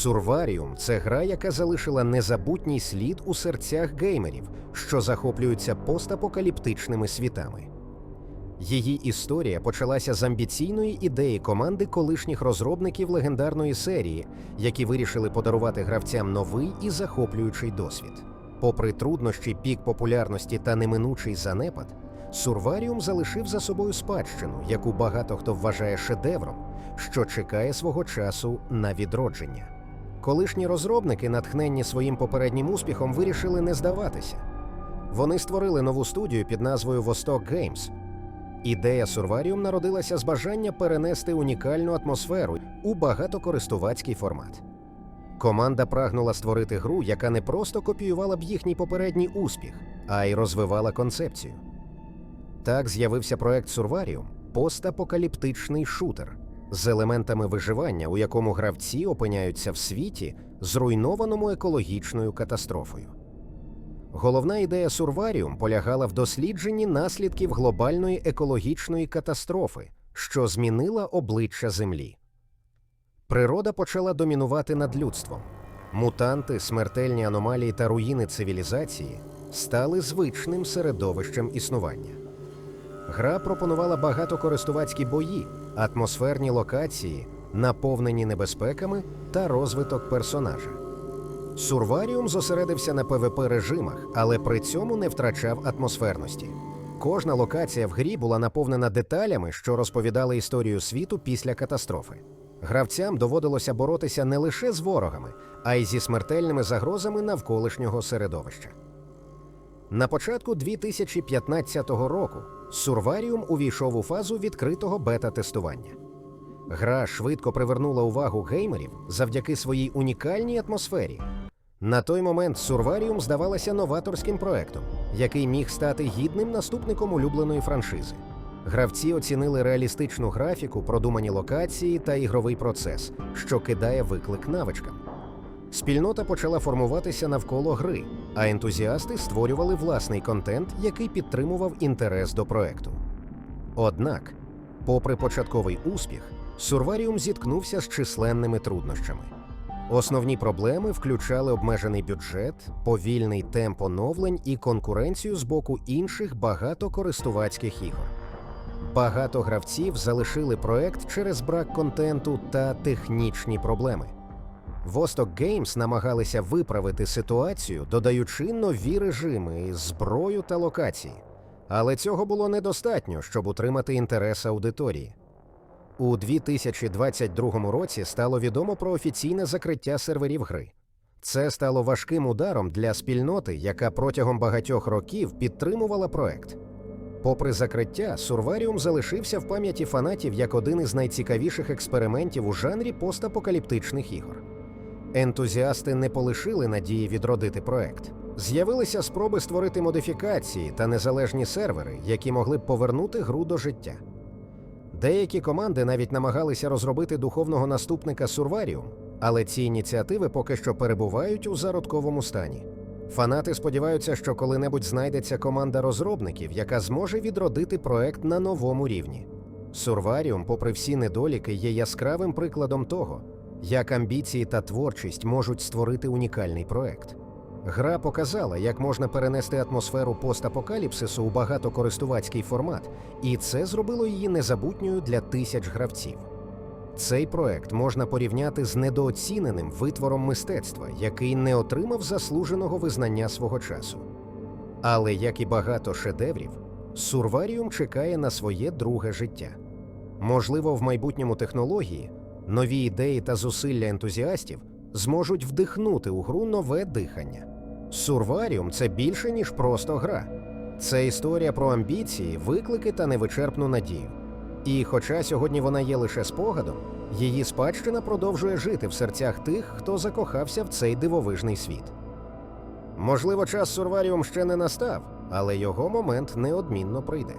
Сурваріум це гра, яка залишила незабутній слід у серцях геймерів, що захоплюються постапокаліптичними світами. Її історія почалася з амбіційної ідеї команди колишніх розробників легендарної серії, які вирішили подарувати гравцям новий і захоплюючий досвід. Попри труднощі, пік популярності та неминучий занепад, Сурваріум залишив за собою спадщину, яку багато хто вважає шедевром, що чекає свого часу на відродження. Колишні розробники, натхненні своїм попереднім успіхом, вирішили не здаватися. Вони створили нову студію під назвою Vostok Games. Ідея Сурваріум народилася з бажання перенести унікальну атмосферу у багатокористувацький формат. Команда прагнула створити гру, яка не просто копіювала б їхній попередній успіх, а й розвивала концепцію. Так з'явився проект Сурваріум постапокаліптичний шутер з елементами виживання, у якому гравці опиняються в світі, зруйнованому екологічною катастрофою. Головна ідея Сурваріум полягала в дослідженні наслідків глобальної екологічної катастрофи, що змінила обличчя Землі. Природа почала домінувати над людством. Мутанти, смертельні аномалії та руїни цивілізації стали звичним середовищем існування. Гра пропонувала багатокористувацькі бої, атмосферні локації, наповнені небезпеками та розвиток персонажа. Сурваріум зосередився на ПВП режимах, але при цьому не втрачав атмосферності. Кожна локація в грі була наповнена деталями, що розповідали історію світу після катастрофи. Гравцям доводилося боротися не лише з ворогами, а й зі смертельними загрозами навколишнього середовища. На початку 2015 року Сурваріум увійшов у фазу відкритого бета-тестування. Гра швидко привернула увагу геймерів завдяки своїй унікальній атмосфері. На той момент Сурваріум здавалася новаторським проектом, який міг стати гідним наступником улюбленої франшизи. Гравці оцінили реалістичну графіку, продумані локації та ігровий процес, що кидає виклик навичкам. Спільнота почала формуватися навколо гри, а ентузіасти створювали власний контент, який підтримував інтерес до проекту. Однак, попри початковий успіх, Сурваріум зіткнувся з численними труднощами. Основні проблеми включали обмежений бюджет, повільний темп оновлень і конкуренцію з боку інших багатокористувацьких ігор. Багато гравців залишили проект через брак контенту та технічні проблеми. Vostok Games намагалися виправити ситуацію, додаючи нові режими, зброю та локації. Але цього було недостатньо, щоб утримати інтерес аудиторії. У 2022 році стало відомо про офіційне закриття серверів гри. Це стало важким ударом для спільноти, яка протягом багатьох років підтримувала проект. Попри закриття, Сурваріум залишився в пам'яті фанатів як один із найцікавіших експериментів у жанрі постапокаліптичних ігор. Ентузіасти не полишили надії відродити проект. З'явилися спроби створити модифікації та незалежні сервери, які могли б повернути гру до життя. Деякі команди навіть намагалися розробити духовного наступника Сурваріум, але ці ініціативи поки що перебувають у зародковому стані. Фанати сподіваються, що коли-небудь знайдеться команда розробників, яка зможе відродити проект на новому рівні. Сурваріум, попри всі недоліки, є яскравим прикладом того, як амбіції та творчість можуть створити унікальний проект. Гра показала, як можна перенести атмосферу постапокаліпсису у багатокористувацький формат, і це зробило її незабутньою для тисяч гравців. Цей проект можна порівняти з недооціненим витвором мистецтва, який не отримав заслуженого визнання свого часу. Але як і багато шедеврів, Сурваріум чекає на своє друге життя. Можливо, в майбутньому технології, нові ідеї та зусилля ентузіастів зможуть вдихнути у гру нове дихання. Сурваріум це більше, ніж просто гра. Це історія про амбіції, виклики та невичерпну надію. І хоча сьогодні вона є лише спогадом, її спадщина продовжує жити в серцях тих, хто закохався в цей дивовижний світ. Можливо, час Сурваріум ще не настав, але його момент неодмінно прийде.